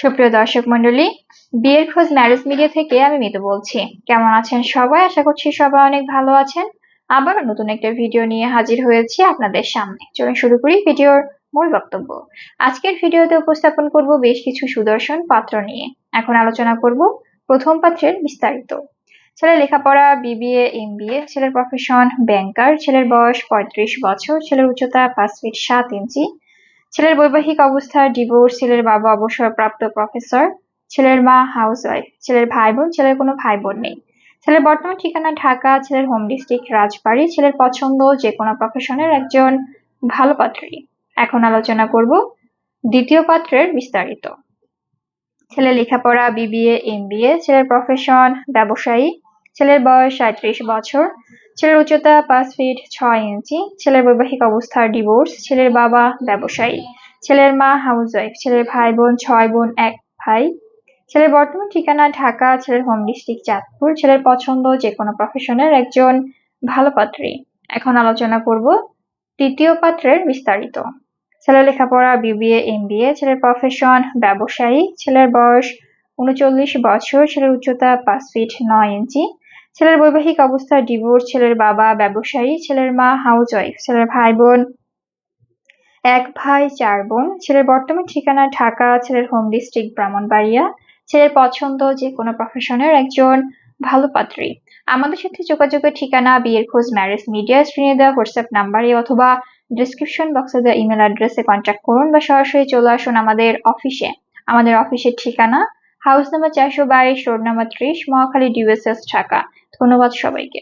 সুপ্রিয় দর্শক মন্ডলী বিয়ের খোঁজ ম্যারেজ মিডিয়া থেকে আমি মিতু বলছি। কেমন আছেন সবাই? আশা করছি সবাই অনেক ভালো আছেন। আবার নতুন একটা ভিডিও নিয়ে হাজির হয়েছি আপনাদের সামনে। চলুন শুরু করি ভিডিওর মূল বক্তব্য। আজকের ভিডিওতে উপস্থাপন করব বেশ কিছু সুদর্শন পাত্র নিয়ে। এখন আলোচনা করব প্রথম পাত্রের বিস্তারিত। ছেলের লেখাপড়া, বিবিএ, এমবিএ, ছেলের প্রফেশন ব্যাংকার ছেলের বয়স পঁয়ত্রিশ বছর, ছেলের উচ্চতা পাঁচ ফিট সাত ইঞ্চি ছেলের বৈবাহিক অবস্থা ডিভোর্স ছেলের বাবা অবসরপ্রাপ্ত প্রফেসর ছেলের মা হাউসওয়াইফ ছেলের ভাই বোন ছেলের কোনো ভাই বোন নেই। ছেলের বর্তমান ঠিকানা ঢাকা, ছেলের হোম ডিস্ট্রিক্ট রাজবাড়ী, ছেলের পছন্দ যে কোনো প্রফেশনের একজন ভালো পাত্রী। এখন আলোচনা করব দ্বিতীয় পাত্রের বিস্তারিত। ছেলের লেখাপড়া বিবিএ এমবিএ ছেলের প্রফেশন ব্যবসায়ী, ছেলের বয়স সাঁত্রিশ বছর ছেলের উচ্চতা পাঁচ ফিট ছয় ইঞ্চি ছেলের বৈবাহিক অবস্থা ডিভোর্স ছেলের বাবা ব্যবসায়ী, ছেলের মা হাউসওয়াইফ ছেলের ভাই বোন ছয় বোন এক ভাই, ছেলের বর্তমান ঠিকানা ঢাকা, ছেলের হোম ডিস্ট্রিক্ট চাঁদপুর, ছেলের পছন্দ যে কোনো প্রফেশনের একজন ভালো পাত্রী। এখন আলোচনা করব তৃতীয় পাত্রের বিস্তারিত। ছেলের লেখাপড়া, বিবিএ, এমবিএ, ছেলের প্রফেশন ব্যবসায়ী, ছেলের বয়স উনচল্লিশ বছর, ছেলের উচ্চতা পাঁচ ফিট নয় ইঞ্চি ছেলের বৈবাহিক অবস্থা ডিভোর্স ছেলের বাবা, ব্যবসায়ী, ছেলের মা হাউসওয়াইফ ছেলের ভাই বোন এক ভাই, চার বোন, ছেলের বর্তমান ঠিকানা ঢাকা, ছেলের হোম ডিস্ট্রিক্ট ব্রাহ্মণবাড়িয়া, ছেলের পছন্দ যে কোনো প্রফেশনের একজন ভালো পাত্রী। আমাদের সাথে যোগাযোগের ঠিকানা, বিয়ের খোঁজ ম্যারেজ মিডিয়া স্ক্রিনে দেওয়া হোয়াটসঅ্যাপ নাম্বারে অথবা ডিসক্রিপশন বক্সে দেওয়া ইমেল অ্যাড্রেসে কন্ট্যাক্ট করুন বা সরাসরি চলে আসুন আমাদের অফিসে আমাদের অফিসের ঠিকানা হাউস নাম্বার চারশো বাইশ রোড নাম্বার ত্রিশ মহাখালী ডিউএসএস ঢাকা। ধন্যবাদ সবাইকে।